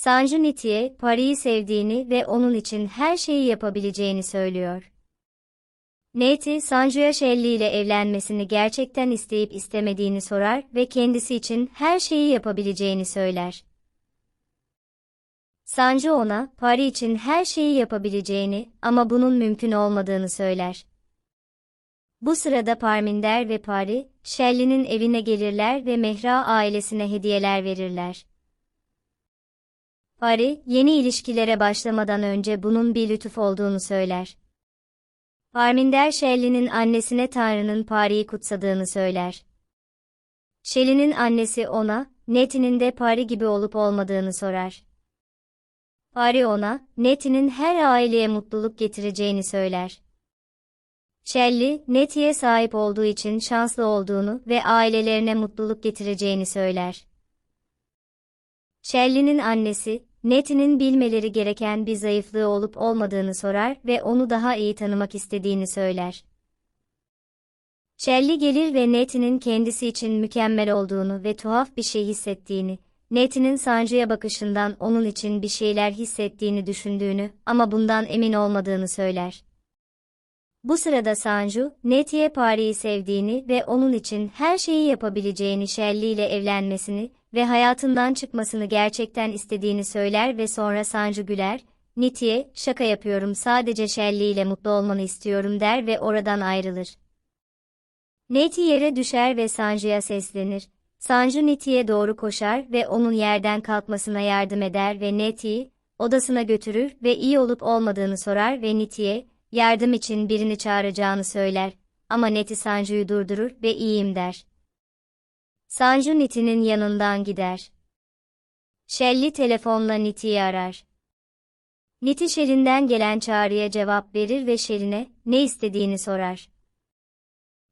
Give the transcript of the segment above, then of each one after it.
Sanju Niti'ye Pari'yi sevdiğini ve onun için her şeyi yapabileceğini söylüyor. Neti, Sanju'ya Shelley ile evlenmesini gerçekten isteyip istemediğini sorar ve kendisi için her şeyi yapabileceğini söyler. Sanju ona, Pari için her şeyi yapabileceğini ama bunun mümkün olmadığını söyler. Bu sırada Parminder ve Pari, Shelley'nin evine gelirler ve Mehra ailesine hediyeler verirler. Pari, yeni ilişkilere başlamadan önce bunun bir lütuf olduğunu söyler. Parminder Shelley'nin annesine Tanrı'nın Pari'yi kutsadığını söyler. Shelley'nin annesi ona, Neti'nin de Pari gibi olup olmadığını sorar. Pari ona, Neti'nin her aileye mutluluk getireceğini söyler. Shelley, Neti'ye sahip olduğu için şanslı olduğunu ve ailelerine mutluluk getireceğini söyler. Shelley'nin annesi, Neti'nin bilmeleri gereken bir zayıflığı olup olmadığını sorar ve onu daha iyi tanımak istediğini söyler. Shelley gelir ve Neti'nin kendisi için mükemmel olduğunu ve tuhaf bir şey hissettiğini, Neti'nin Sanju'ya bakışından onun için bir şeyler hissettiğini düşündüğünü ama bundan emin olmadığını söyler. Bu sırada Sanju, Neti'ye Pari'yi sevdiğini ve onun için her şeyi yapabileceğini Shelley ile evlenmesini ve hayatından çıkmasını gerçekten istediğini söyler ve sonra Sanju güler, Niti'ye, şaka yapıyorum sadece Shelley ile mutlu olmanı istiyorum der ve oradan ayrılır. Neti yere düşer ve Sanju'ya seslenir. Sanju Niti'ye doğru koşar ve onun yerden kalkmasına yardım eder ve Neti'yi, odasına götürür ve iyi olup olmadığını sorar ve Niti'ye, yardım için birini çağıracağını söyler. Ama Neti Sanju'yu durdurur ve iyiyim der. Sanju Niti'nin yanından gider. Shelley telefonla Niti'yi arar. Niti Shelley'den gelen çağrıya cevap verir ve Shelley'ne ne istediğini sorar.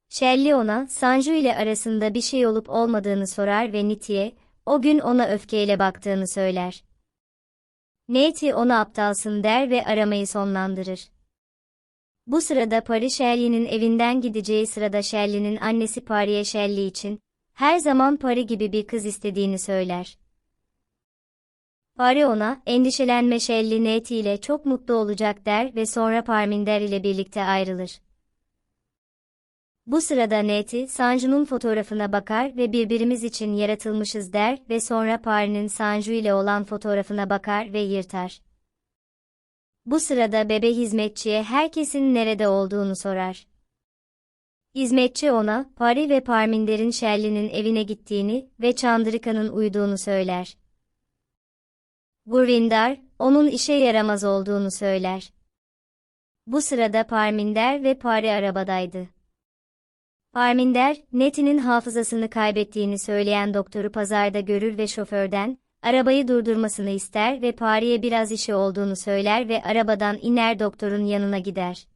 Shelley ona Sanju ile arasında bir şey olup olmadığını sorar ve Niti'ye o gün ona öfkeyle baktığını söyler. Neti ona aptalsın der ve aramayı sonlandırır. Bu sırada Pari Shelley'nin evinden gideceği sırada Shelley'nin annesi Pari'ye Shelley için her zaman Pari gibi bir kız istediğini söyler. Pari ona, endişelenme Shelley Neti ile çok mutlu olacak der ve sonra Parminder ile birlikte ayrılır. Bu sırada Neti, Sanju'nun fotoğrafına bakar ve birbirimiz için yaratılmışız der ve sonra Pari'nin Sanju ile olan fotoğrafına bakar ve yırtar. Bu sırada bebe hizmetçiye herkesin nerede olduğunu sorar. Hizmetçi ona, Pari ve Parminder'in Shelley'nin evine gittiğini ve Chandrika'nın uyuduğunu söyler. Gurvindar, onun işe yaramaz olduğunu söyler. Bu sırada Parminder ve Pari arabadaydı. Parminder, Neti'nin hafızasını kaybettiğini söyleyen doktoru pazarda görür ve şoförden, arabayı durdurmasını ister ve Pari'ye biraz işi olduğunu söyler ve arabadan iner doktorun yanına gider.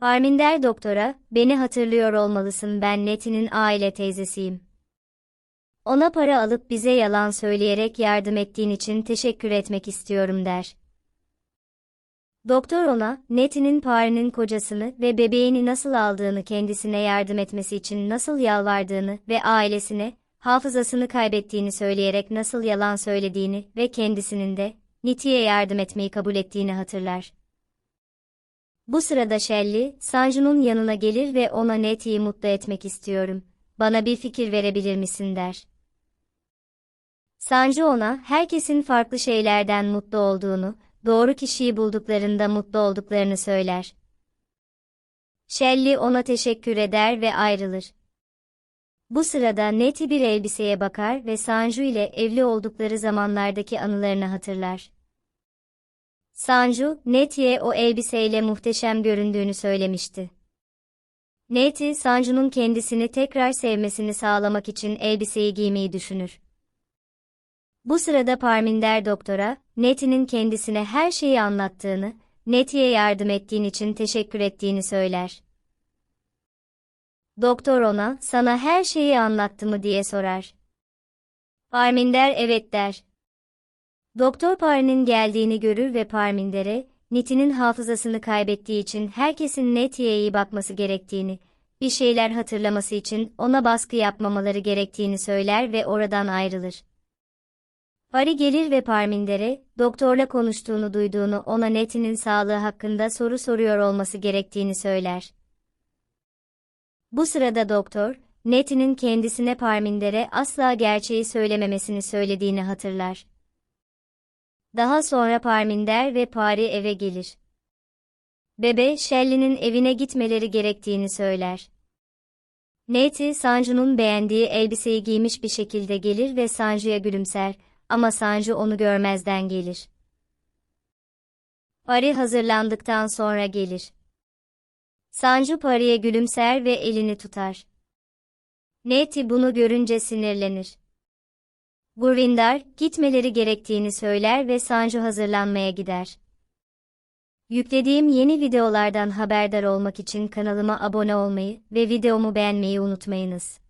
Parminder doktora, beni hatırlıyor olmalısın ben Neti'nin aile teyzesiyim. Ona para alıp bize yalan söyleyerek yardım ettiğin için teşekkür etmek istiyorum der. Doktor ona, Neti'nin Pari'nin kocasını ve bebeğini nasıl aldığını kendisine yardım etmesi için nasıl yalvardığını ve ailesine, hafızasını kaybettiğini söyleyerek nasıl yalan söylediğini ve kendisinin de, Niti'ye yardım etmeyi kabul ettiğini hatırlar. Bu sırada Shelley, Sanju'nun yanına gelir ve ona Neti'yi mutlu etmek istiyorum. Bana bir fikir verebilir misin der. Sanju ona, herkesin farklı şeylerden mutlu olduğunu, doğru kişiyi bulduklarında mutlu olduklarını söyler. Shelley ona teşekkür eder ve ayrılır. Bu sırada Neti bir elbiseye bakar ve Sanju ile evli oldukları zamanlardaki anılarını hatırlar. Sanju, Neti'ye o elbiseyle muhteşem göründüğünü söylemişti. Neti, Sanju'nun kendisini tekrar sevmesini sağlamak için elbiseyi giymeyi düşünür. Bu sırada Parminder doktora, Neti'nin kendisine her şeyi anlattığını, Neti'ye yardım ettiğin için teşekkür ettiğini söyler. Doktor ona, sana her şeyi anlattı mı diye sorar. Parminder evet der. Doktor Pari'nin geldiğini görür ve Parminder'e, Neti'nin hafızasını kaybettiği için herkesin Neti'ye iyi bakması gerektiğini, bir şeyler hatırlaması için ona baskı yapmamaları gerektiğini söyler ve oradan ayrılır. Pari gelir ve Parminder'e, doktorla konuştuğunu duyduğunu ona Net'inin sağlığı hakkında soru soruyor olması gerektiğini söyler. Bu sırada doktor, Net'inin kendisine Parminder'e asla gerçeği söylememesini söylediğini hatırlar. Daha sonra Parminder ve Pari eve gelir. Bebe, Shelley'nin evine gitmeleri gerektiğini söyler. Nate, Sanju'nun beğendiği elbiseyi giymiş bir şekilde gelir ve Sanju'ya gülümser ama Sanju onu görmezden gelir. Pari hazırlandıktan sonra gelir. Sanju Pari'ye gülümser ve elini tutar. Neti bunu görünce sinirlenir. Gurvindar, gitmeleri gerektiğini söyler ve Sanju hazırlanmaya gider. Yüklediğim yeni videolardan haberdar olmak için kanalıma abone olmayı ve videomu beğenmeyi unutmayınız.